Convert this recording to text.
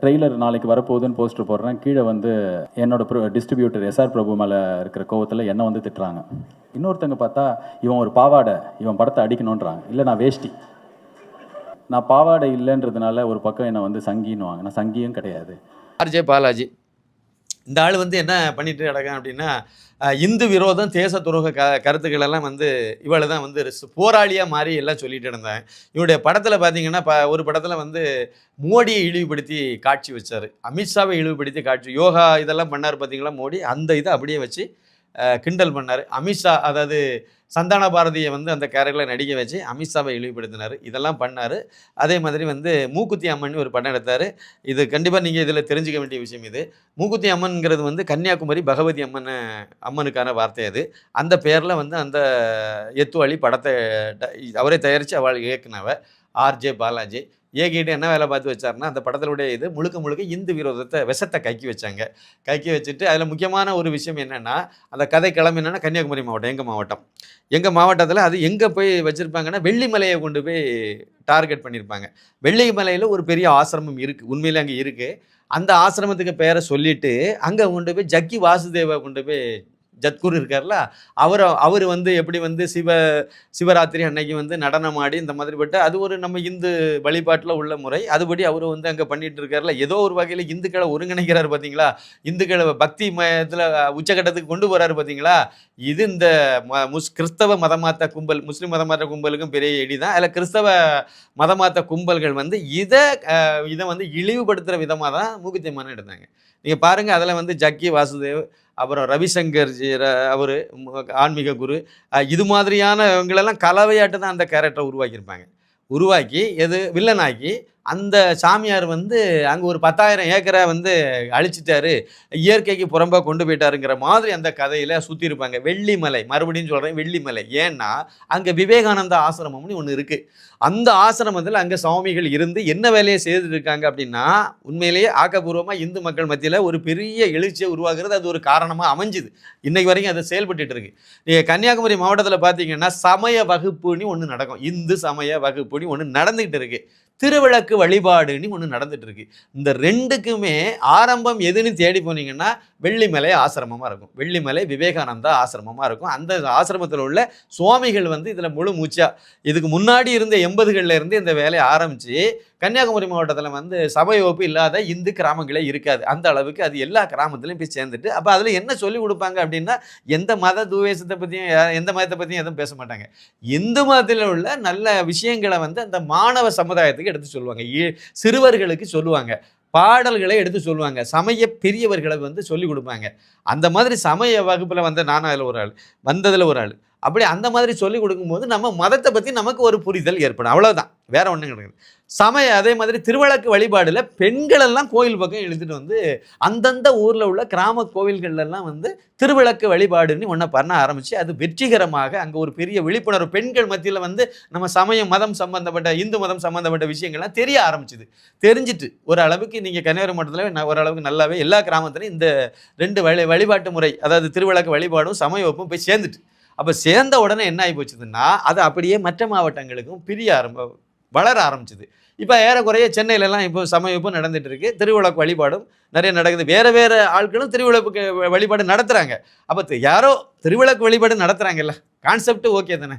Trailer நாளைக்கு வரப்போகுதுன்னு poster போடுறேன். கீழே வந்து என்னோட ப்ரோ டிஸ்ட்ரிபியூட்டர் எஸ்ஆர் பிரபு மேலே இருக்கிற கோவத்தில் என்னை வந்து திட்டுறாங்க. இன்னொருத்தங்க பார்த்தா இவன் ஒரு பாவாடை இவன் படத்தை அடிக்கணுன்றாங்க இல்லை நான் வேஷ்டி. நான் பாவாடை இல்லைன்றதுனால ஒரு பக்கம் என்னை வந்து சங்கின்னு வாங்க நான் சங்கியும் கிடையாது. R J Balaji. இந்த ஆள் வந்து என்ன பண்ணிட்டு கிடக்கான் அப்படின்னா இந்து விரோதம் தேச துரோக க கருத்துக்கள் எல்லாம் வந்து இவளை தான் வந்து ரிஸ்- போராளியாக மாறி எல்லாம் சொல்லிட்டு இருந்தேன் இவருடைய படத்தில் பார்த்தீங்கன்னா ப ஒரு படத்தில் வந்து மோடியை இழிவுபடுத்தி காட்சி வச்சார். அமித்ஷாவை இழிவுபடுத்தி காட்சி யோகா இதெல்லாம் பண்ணார் பார்த்தீங்களா மோடி? அந்த இதை அப்படியே வச்சு கிண்டல் பண்ணார். அமித்ஷா அதாவது சந்தான பாரதியை வந்து அந்த கேரக்டரில் நடிக்க வச்சு அமித்ஷாவை இழிவுபடுத்தினார். இதெல்லாம் பண்ணார். அதே மாதிரி வந்து மூக்குத்தி அம்மன் ஒரு படம் எடுத்தார். இது கண்டிப்பாக நீங்கள் இதில் தெரிஞ்சுக்க வேண்டிய விஷயம் இது. மூக்குத்தி அம்மன்கிறது வந்து கன்னியாகுமரி பகவதி அம்மன் அம்மனுக்கான வார்த்தை அது. அந்த பேரில் வந்து அந்த எத்துவாளி படத்தை ட- அவரே தயாரித்து அவள் இயக்குனவ. ஆர்ஜே பாலாஜி. ஏகிட்டு என்ன வேலை பார்த்து வச்சாருன்னா அந்த படத்தினுடைய இது முழுக்க முழுக்க இந்து விரோதத்தை விஷத்தை கக்கி வச்சாங்க. கக்கி வச்சுட்டு அதில் முக்கியமான ஒரு விஷயம் என்னென்னா அந்த கதை கிளம்பு என்னென்னா கன்னியாகுமரி மாவட்டம் எங்கள் மாவட்டம். எங்கள் மாவட்டத்தில் அது எங்கே போய் வச்சுருப்பாங்கன்னா வெள்ளிமலையை கொண்டு போய் டார்கெட் பண்ணியிருப்பாங்க வெள்ளிமலையில் ஒரு பெரிய ஆசிரமம் இருக்குது உண்மையிலே அங்கே இருக்குது அந்த ஆசிரமத்துக்கு பேரை சொல்லிவிட்டு அங்கே கொண்டு போய் ஜக்கி வாசுதேவை கொண்டு போய் ஜத்குரு இருக்கார்ல அவர் அவர் வந்து எப்படி வந்து சிவ சிவராத்திரி அன்னைக்கு வந்து நடனம் ஆடி இந்த மாதிரி பட்டு அது ஒரு நம்ம இந்து வழிபாட்டில் உள்ள முறை. அதுபடி அவர் வந்து அங்கே பண்ணிட்டு இருக்கார்ல. ஏதோ ஒரு வகையில் இந்துக்களை ஒருங்கிணைக்கிறார் பார்த்தீங்களா இந்துக்களை பக்தி மயத்தில் உச்சகட்டத்துக்கு கொண்டு போகிறாரு பார்த்தீங்களா இது இந்த ம முஸ் கிறிஸ்தவ மதமாத்த கும்பல் முஸ்லீம் மதமாத்த கும்பலுக்கும் பெரிய இடி தான் அதில் கிறிஸ்தவ மதமாத்த கும்பல்கள் வந்து இதை இதை வந்து இழிவுபடுத்துகிற விதமாக தான் மூக்குத்தியமான எடுத்தாங்க. நீங்கள் பாருங்கள் அதில் வந்து ஜக்கி வாசுதேவ் அப்புறம் ரவிசங்கர் அவர் ஆன்மீக குரு இது மாதிரியான இவங்களெல்லாம் கலவையாட்டு தான் அந்த கேரக்டரை உருவாக்கியிருப்பாங்க. உருவாக்கி எது வில்லனாக்கி அந்த சாமியார் வந்து அங்கே ஒரு பத்தாயிரம் ஏக்கரை வந்து அழிச்சிட்டாரு. இயற்கைக்கு புறம்பாக கொண்டு போயிட்டாருங்கிற மாதிரி அந்த கதையில் சுற்றிருப்பாங்க வெள்ளிமலை மறுபடியும் சொல்கிறேன் வெள்ளிமலை. ஏன்னா அங்கே விவேகானந்தா ஆசிரமம்னு ஒன்று இருக்குது அந்த ஆசிரமத்தில் அங்கே சுவாமிகள் இருந்து என்ன வேலையை செய்துட்டு இருக்காங்க அப்படின்னா உண்மையிலேயே ஆக்கப்பூர்வமாக இந்து மக்கள் மத்தியில் ஒரு பெரிய எழுச்சியை உருவாகிறது அது ஒரு காரணமாக அமைஞ்சுது. இன்னைக்கு வரைக்கும் அது செயல்பட்டு இருக்கு. நீங்கள் கன்னியாகுமரி மாவட்டத்தில் பார்த்தீங்கன்னா சமய வகுப்புன்னு ஒன்று நடக்கும். இந்து சமய வகுப்புன்னு ஒன்று நடந்துகிட்டு இருக்கு. திருவிளக்கு வழிபாடுன்னு ஒன்று நடந்துட்டு இருக்கு. இந்த ரெண்டுக்குமே ஆரம்பம் எதுன்னு தேடி போனீங்கன்னா வெள்ளிமலை ஆசிரமமாக இருக்கும். வெள்ளிமலை விவேகானந்தா ஆசிரமமாக இருக்கும். அந்த ஆசிரமத்தில் உள்ள சுவாமிகள் வந்து இதில் முழு மூச்சா இதுக்கு முன்னாடி இருந்த எண்பதுகளில் இருந்து இந்த வேலையை ஆரம்பித்து கன்னியாகுமரி மாவட்டத்தில் வந்து சபை வகுப்பு இல்லாத இந்து கிராமங்களே இருக்காது. அந்த அளவுக்கு அது எல்லா கிராமத்துலையும் போய் சேர்ந்துட்டு அப்போ அதில் என்ன சொல்லி கொடுப்பாங்க அப்படின்னா எந்த மத துவேஷத்தை பற்றியும் எந்த மதத்தை பற்றியும் எதுவும் பேச மாட்டாங்க. இந்து மதத்தில் உள்ள நல்ல விஷயங்களை வந்து அந்த மாணவ சமுதாயத்துக்கு எடுத்து சொல்லுவாங்க. சிறுவர்களுக்கு சொல்லுவாங்க. பாடல்களை எடுத்து சொல்லுவாங்க. சமய பெரியவர்களை வந்து சொல்லிக் கொடுப்பாங்க. அந்த மாதிரி சமய வகுப்பில் வந்த நானும் அதில் ஒரு ஆள் வந்ததில் ஒரு ஆள். அப்படி அந்த மாதிரி சொல்லிக் கொடுக்கும்போது நம்ம மதத்தை பற்றி நமக்கு ஒரு புரிதல் ஏற்படும். அவ்வளோதான் வேற ஒன்றும் கிடையாது. சமய அதே மாதிரி திருவிளக்கு வழிபாடில் பெண்களெல்லாம் கோயில் பக்கம் எழுதிட்டு வந்து அந்தந்த ஊரில் உள்ள கிராம கோவில்கள்லாம் வந்து திருவிளக்கு வழிபாடுன்னு ஒன்றை பண்ண ஆரம்பித்து அது வெற்றிகரமாக அங்கே ஒரு பெரிய விழிப்புணர்வு பெண்கள் மத்தியில் வந்து நம்ம சமயம் மதம் சம்பந்தப்பட்ட இந்து மதம் சம்பந்தப்பட்ட விஷயங்கள்லாம் தெரிய ஆரம்பிச்சுது. தெரிஞ்சிட்டு ஒரு அளவுக்கு நீங்கள் கன்னியாகுமரி மாவட்டத்தில் ஓரளவுக்கு நல்லாவே எல்லா கிராமத்துலையும் இந்த ரெண்டு வழி வழிபாட்டு முறை அதாவது திருவிளக்கு வழிபாடும் சமய வகுப்பும் போய் சேர்ந்துட்டு அப்போ சேர்ந்த உடனே என்ன ஆகி போச்சுதுன்னா அது அப்படியே மற்ற மாவட்டங்களுக்கும் பிரிய ஆரம்ப வளர ஆரம்பிச்சுது. இப்போ ஏறக்குறைய சென்னையிலலாம் இப்போ சமயப்பும் நடந்துட்டு இருக்கு திருவிழாக்கு வழிபாடும் நிறைய நடக்குது. வேறு வேறு ஆட்களும் திருவிழாவுக்கு வழிபாடு நடத்துகிறாங்க அப்போ யாரோ திருவிழாக்கு வழிபாடு நடத்துகிறாங்கல்ல கான்செப்ட் ஓகே தானே.